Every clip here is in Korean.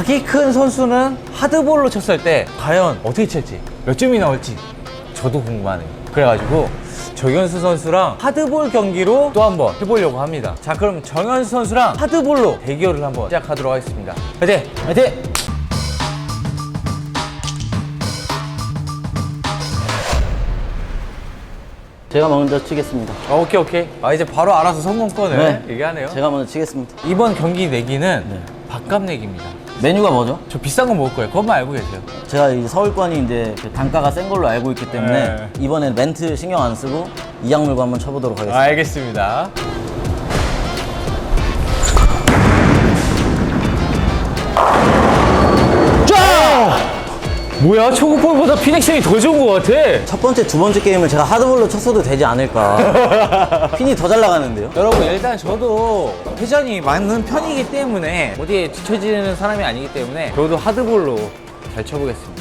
각이 큰 선수는 하드볼로 쳤을 때 과연 어떻게 칠지 몇 점이 나올지 저도 궁금하네요. 그래가지고 정현수 선수랑 하드볼 경기로 또 한번 해보려고 합니다. 자, 그럼 정현수 선수랑 하드볼로 대결을 한번 시작하도록 하겠습니다. 화이팅! 화이팅! 제가 먼저 치겠습니다. 아, 오케이, 오케이. 아, 이제 바로 알아서 성공권을 네. 얘기하네요. 제가 먼저 치겠습니다. 이번 경기 내기는 밥값 내기입니다. 메뉴가 뭐죠? 저 비싼 거 먹을 거예요. 그것만 알고 계세요. 제가 이 서울권이 이제 그 단가가 센 걸로 알고 있기 때문에 네. 이번엔 멘트 신경 안 쓰고 이악물고 한번 쳐보도록 하겠습니다. 알겠습니다. 뭐야? 초급볼보다 피닉션이 더 좋은 것 같아. 첫 번째, 두 번째 게임을 제가 하드볼로 쳤어도 되지 않을까. 핀이 더 잘 나가는데요? 여러분 일단 저도 회전이 많은 편이기 때문에 어디에 뒤처지는 사람이 아니기 때문에 저도 하드볼로 잘 쳐보겠습니다.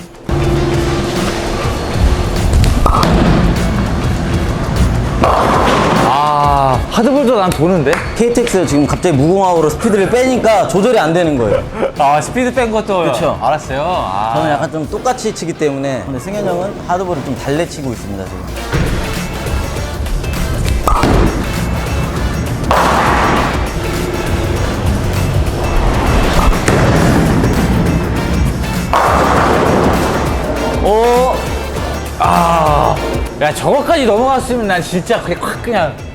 아 하드볼도 난 도는데? KTX 지금 갑자기 무궁화호로 스피드를 빼니까 조절이 안 되는 거예요. 아 스피드 뺀 것도 그쵸. 알았어요. 아. 저는 약간 좀 똑같이 치기 때문에 근데 승현 형은 하드볼을 좀 달래 치고 있습니다 지금. 오. 아. 야, 저거까지 넘어갔으면 난 진짜 그냥 확 그냥.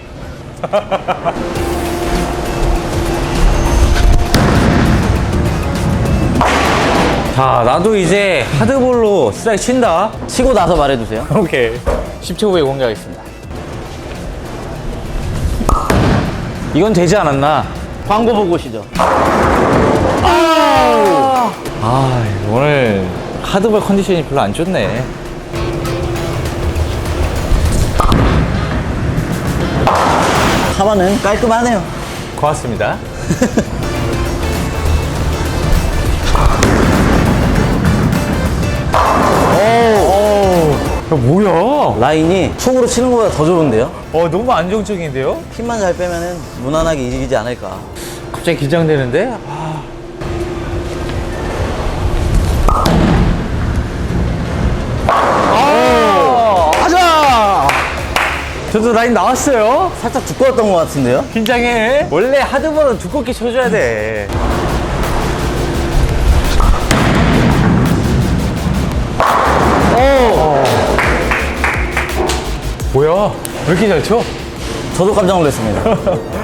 자, 나도 이제 하드볼로 스트라이크 친다. 치고 나서 말해주세요. 오케이. 10초 후에 공개하겠습니다. 이건 되지 않았나? 광고 보고 오시죠. 아, 오늘 하드볼 컨디션이 별로 안 좋네. 카바는 깔끔하네요. 고맙습니다. 야, 뭐야? 라인이 촉으로 치는 것보다 더 좋은데요? 어, 너무 안정적인데요? 핀만 잘 빼면은 무난하게 이기지 않을까. 갑자기 긴장되는데? 저도 라인 나왔어요. 살짝 두꺼웠던 것 같은데요? 긴장해. 원래 하드볼은 두껍게 쳐줘야 돼. 오. 뭐야? 왜 이렇게 잘 쳐? 저도 깜짝 놀랐습니다.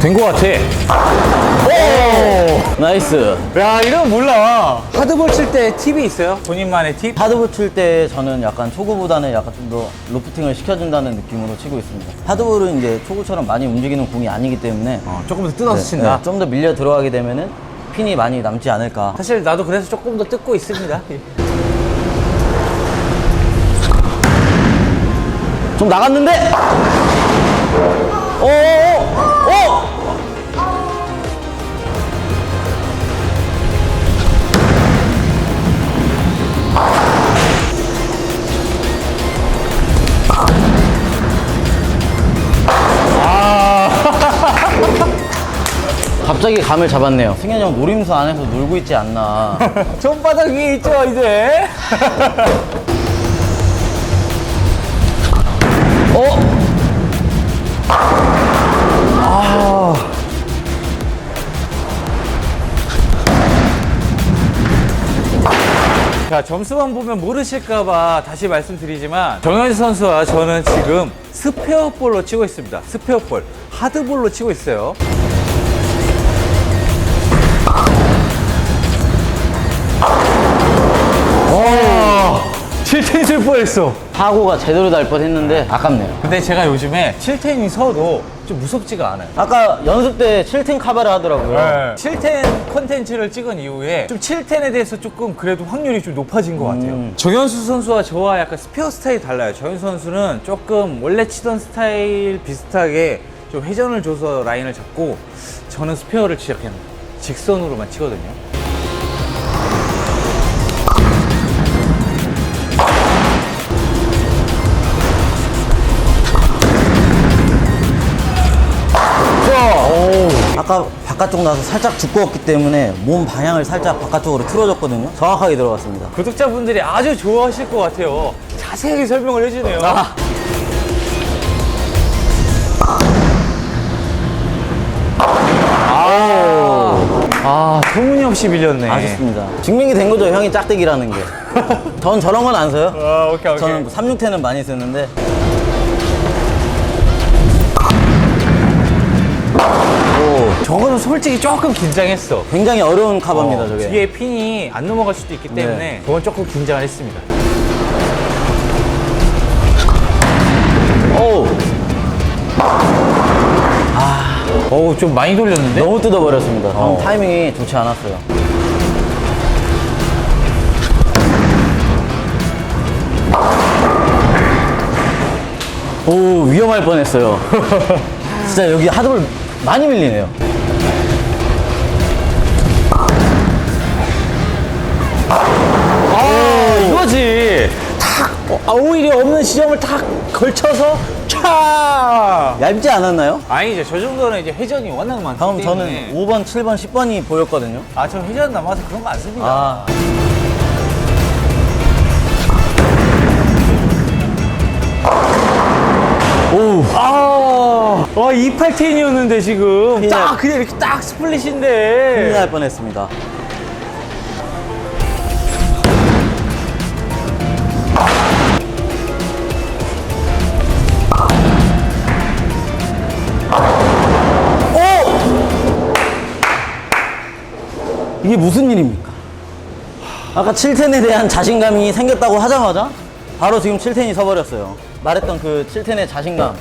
된 거 같아. 오. 나이스. 야, 이러면 몰라. 하드볼 칠 때 팁이 있어요? 본인만의 팁? 하드볼 칠 때 저는 약간 초구보다는 약간 좀 더 로프팅을 시켜준다는 느낌으로 치고 있습니다. 하드볼은 이제 초구처럼 많이 움직이는 공이 아니기 때문에 어, 조금 더 뜯어서 친다. 좀 더 밀려 들어가게 되면은 핀이 많이 남지 않을까. 사실 나도 그래서 조금 더 뜯고 있습니다. 좀 나갔는데? 오, 오, 오! 갑자기 감을 잡았네요. 승현이 형 노림수 안에서 놀고 있지 않나. 손바닥 위에 있죠, 이제? 어? 자, 점수만 보면 모르실까봐 다시 말씀드리지만, 정현수 선수와 저는 지금 스페어볼로 치고 있습니다. 스페어볼. 하드볼로 치고 있어요. 뻔했어. 사고가 제대로 날 뻔했는데 아깝네요. 근데 제가 요즘에 7텐이 서도 좀 무섭지가 않아요. 아까 연습 때 7팀 카바를 하더라고요. 7텐 컨텐츠를 찍은 이후에 좀 7텐에 대해서 조금 그래도 확률이 좀 높아진 것 같아요. 음. 정현수 선수와 저와 약간 스페어 스타일이 달라요. 정현수 선수는 조금 원래 치던 스타일 비슷하게 좀 회전을 줘서 라인을 잡고 저는 스페어를 치작합니다 직선으로만 치거든요. 바깥, 바깥쪽 나서 살짝 두꺼웠기 때문에 몸 방향을 살짝 바깥쪽으로 틀어줬거든요. 정확하게 들어갔습니다. 구독자분들이 아주 좋아하실 것 같아요. 자세하게 설명을 해주네요. 아. 아, 아, 소문없이 밀렸네. 아쉽습니다. 증명이 된 거죠, 형이 짝대기라는 게. 전 저런 건 안 써요. 아, 오케이, 오케이. 저는 36태는 많이 쓰는데. 저거는 솔직히 조금 긴장했어. 굉장히 어려운 카바입니다, 어, 저게. 뒤에 핀이 안 넘어갈 수도 있기 때문에 네. 저건 조금 긴장을 했습니다. 오, 어우, 좀 많이 돌렸는데? 너무 뜯어버렸습니다. 형 어. 타이밍이 좋지 않았어요. 오, 위험할 뻔했어요. 진짜 여기 하드볼 많이 밀리네요. 거지. 탁, 어, 아, 오히려 없는 지점을 탁 걸쳐서 차. 얇지 않았나요? 아니죠. 저 정도는 이제 회전이 워낙 많기 방금 때문에. 저는 5번, 7번, 10번이 보였거든요. 아, 저 회전 남아서 그런 거 안 씁니다. 아, 오, 아, 와, 28텐이었는데 지금. 큰일 딱, 날- 그냥 이렇게 딱 큰일 스플릿인데. 날 뻔했습니다. 이게 무슨 일입니까? 아까 7텐에 대한 자신감이 생겼다고 하자마자 바로 지금 7텐이 서버렸어요. 말했던 그 7텐의 자신감.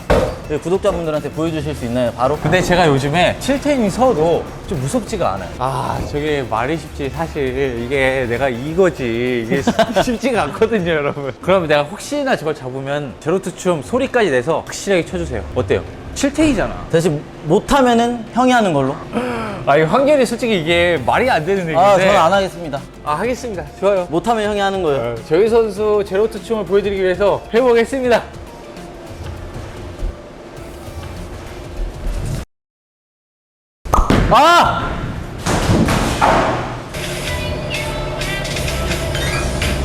그 구독자분들한테 보여주실 수 있나요? 바로? 근데 제가 요즘에 7텐이 서도 좀 무섭지가 않아요. 아, 저게 말이 쉽지. 사실 이게 내가 이거지. 이게 쉽지가 않거든요, 여러분. 그러면 내가 혹시나 저걸 잡으면 제로투춤 소리까지 내서 확실하게 쳐주세요. 어때요? 7텐이잖아. 대신 못하면은 형이 하는 걸로. 아, 이 환경이 솔직히 이게 말이 안 되는 얘기인데. 아, 저는 안 하겠습니다. 아, 하겠습니다. 좋아요. 못하면 형이 하는 거예요. 어, 저희 선수 제로투 춤을 보여드리기 위해서 해보겠습니다. 아!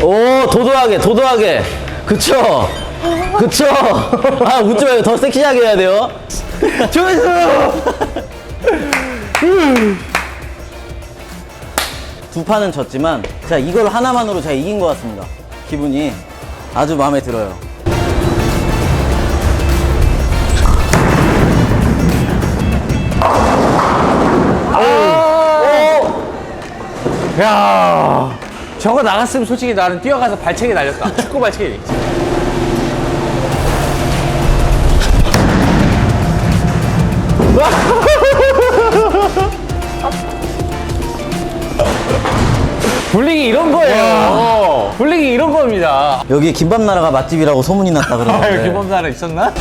오, 도도하게, 도도하게. 그쵸? 그쵸? 아, 웃지 말고 더 섹시하게 해야 돼요. 좋았어! 두 판은 졌지만, 제가 이걸 하나만으로 제가 이긴 것 같습니다. 기분이 아주 마음에 들어요. 야 저거 나갔으면 솔직히 나는 뛰어가서 발차기 날렸다. 축구 발차기. 불리기 이런 거예요. 불리기 이런 겁니다. 여기 김밥 나라가 맛집이라고 소문이 났다 아, 그러는데. 여기 범사라 있었나?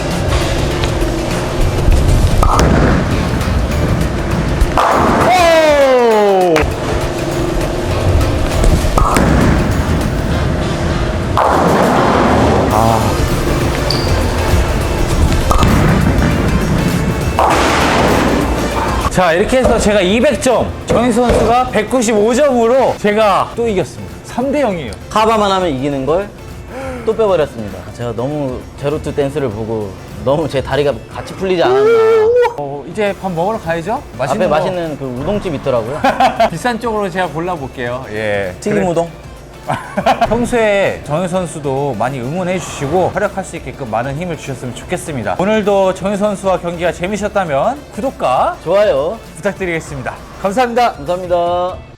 자 이렇게 해서 제가 200점 정인수 선수가 195점으로 제가 또 이겼습니다 3대 0이에요 카바만 하면 이기는 걸 또 빼버렸습니다. 제가 너무 제로투 댄스를 보고 너무 제 다리가 같이 풀리지 않았나. 어, 이제 밥 먹으러 가야죠 앞에 거. 맛있는 그 우동집 있더라고요. 비싼 쪽으로 제가 골라볼게요. 예. 튀김. 우동. 평소에 정현 선수도 많이 응원해 주시고 활약할 수 있게끔 많은 힘을 주셨으면 좋겠습니다. 오늘도 정현 선수와 경기가 재미있었다면 구독과 좋아요. 부탁드리겠습니다. 감사합니다. 감사합니다.